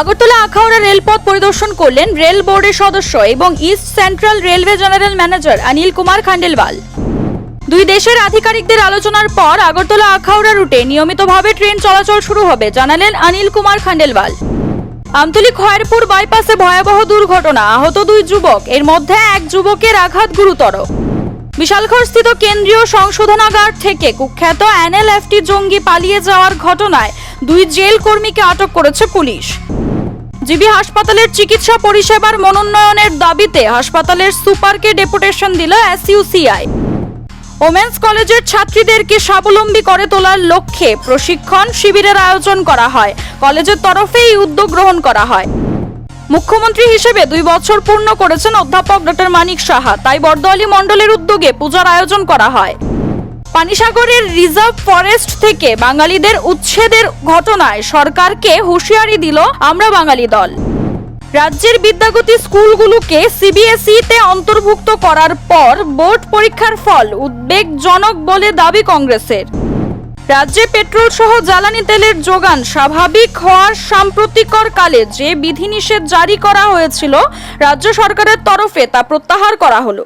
আগরতলা আখাউড়া রেলপথ পরিদর্শন করলেন রেল বোর্ডের সদস্য এবং east central railway general manager Anil Kumar Khandelwal. দুই দেশের আধিকারিকদের আলোচনার পর আগরতলা আখাউড়া রুটে নিয়মিতভাবে ট্রেন চলাচল শুরু হবে, জানালেন অনিল কুমার খান্ডেলওয়াল। আমতলী খয়েরপুর বাইপাসে ভয়াবহ দুর্ঘটনা, আহত দুই যুবক, এর মধ্যে এক যুবকের আঘাত গুরুতর। বিশালগড়স্থিত কেন্দ্রীয় সংশোধনাগার থেকে কুখ্যাত এনএলএফটি জঙ্গি পালিয়ে যাওয়ার ঘটনায় দুই জেল কর্মীকে আটক করেছে পুলিশ। জিবি হাসপাতালের চিকিৎসা পরিষেবার মনোন্নয়নের দাবিতে হাসপাতালের সুপারকে ডেপুটেশন দিল এসইউসিআই। ওমেন্স কলেজের ছাত্রীদেরকে স্বাবলম্বী করে তোলার লক্ষ্যে প্রশিক্ষণ শিবিরের আয়োজন করা হয়। কলেজের তরফে এই উদ্যোগ গ্রহণ করা হয়। মুখ্যমন্ত্রী হিসেবে দুই বছর পূর্ণ করেছেন অধ্যাপক ডক্টর মানিক সাহা। তাই বরদোয়ালি মণ্ডলের উদ্যোগে পূজার আয়োজন করা হয়। পানিসাগরের রিজার্ভ ফরেস্ট থেকে বাঙালিদের উচ্ছেদের ঘটনায় সরকারকে হুঁশিয়ারি দিল আমরা বাঙালি দল। রাজ্যের বিদ্যাগতি স্কুলগুলোকে সিবিএসইতে অন্তর্ভুক্ত করার পর বোর্ড পরীক্ষার ফল উদ্বেগজনক বলে দাবি কংগ্রেসের। রাজ্যে পেট্রোল সহ জ্বালানি তেলের যোগান স্বাভাবিক হওয়ার সাম্প্রতিকর কালে যে বিধিনিষেধ জারি করা হয়েছিল, রাজ্য সরকারের তরফে তা প্রত্যাহার করা হলো।